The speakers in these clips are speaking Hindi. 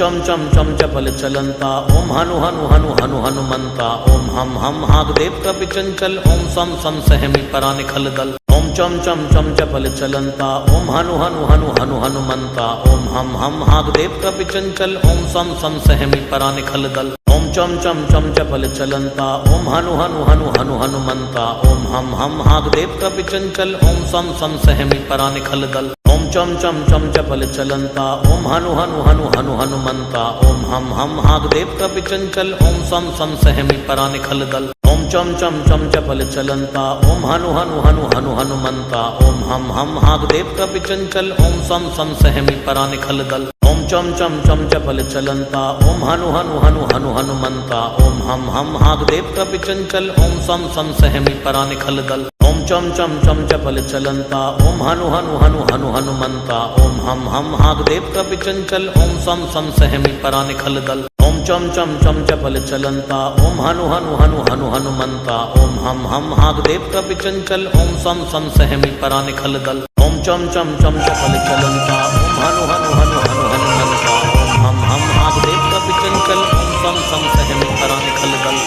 चम चम चम, चपल चलंता। ओम हनु हनु हनु हनु, हनुमंता। ओम हम हम हाग देव कपि चंचल ओम सम सम, सहमी परा खल दल। ओम चम चम चम चपल चलंता ओम हनु हनु हनु हनु हनुमंता ओम हम हम हाग देव कपि चंचल ओम सम सम सहमी परानि खल दल ओम चम चम चम चपल चलंता ओम हनु हनु हनु हनु हनुमंता ओम हम हम हाग देव कपि चंचल ओम सम सम सहमी परानि खल दल ओम चम चम चम चपल चलंता ओम हनु हनु हनु हनु हनुमंता ओम हम हम हाग देव कपि चंचल ओम सम सम सहमी परा निखल दल ओम चम चम चम चपल चलंता ओम हनु हनु हनु हनु हनु हनुमंता, ओम हम हम हाग देव कपि चंचल ओम सम सम सहमी परा निखल दल। ओम चम चम चम चपल चलंता, ओम हनु हनु हनु हनु हनुमंता, ओम हम हम हाग देव कपि चंचल ओम सम सम सहमी परानि निखल दल। ओम चम चम चम चपल चलंता, ओम हनु हनु हनु हनु हनुमंता, ओम हम हम हाग देव कपि चंचल ओम सम सम सहमी परानि निखल दल। ओम चम चम चम, चपल चलंता। ओम हनु हनु हनु हनु हनुमंता ओम हम हम हाग देव कपि चंचल ओम सम सम, सहमी परा निखल दल। ओम चम चम चम, चपल चलंता। ओम हनु हनु हनु हनु हनुमंता ओम हम हम हाग देव कपि चंचल ओम सम सम, सहमी परा निखल दल।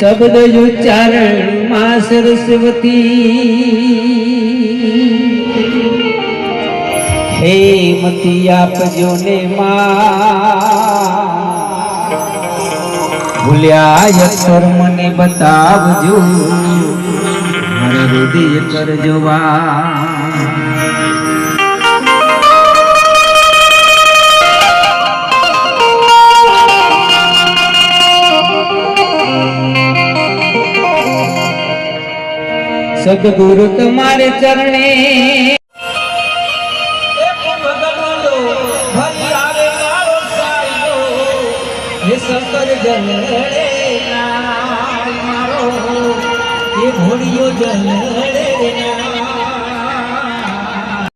शब्द चरण माँ सरस्वती હે મતી આપજો ને માં ભૂલ્યા અક્ષર મને બતાવજો, મારે હૃદય કરજો વા સદગુરુ તમારે ચરણે ભરી આવે મારો સાયો. હે સતર જલડે મારો. એ ઘોડીઓ જલડે ના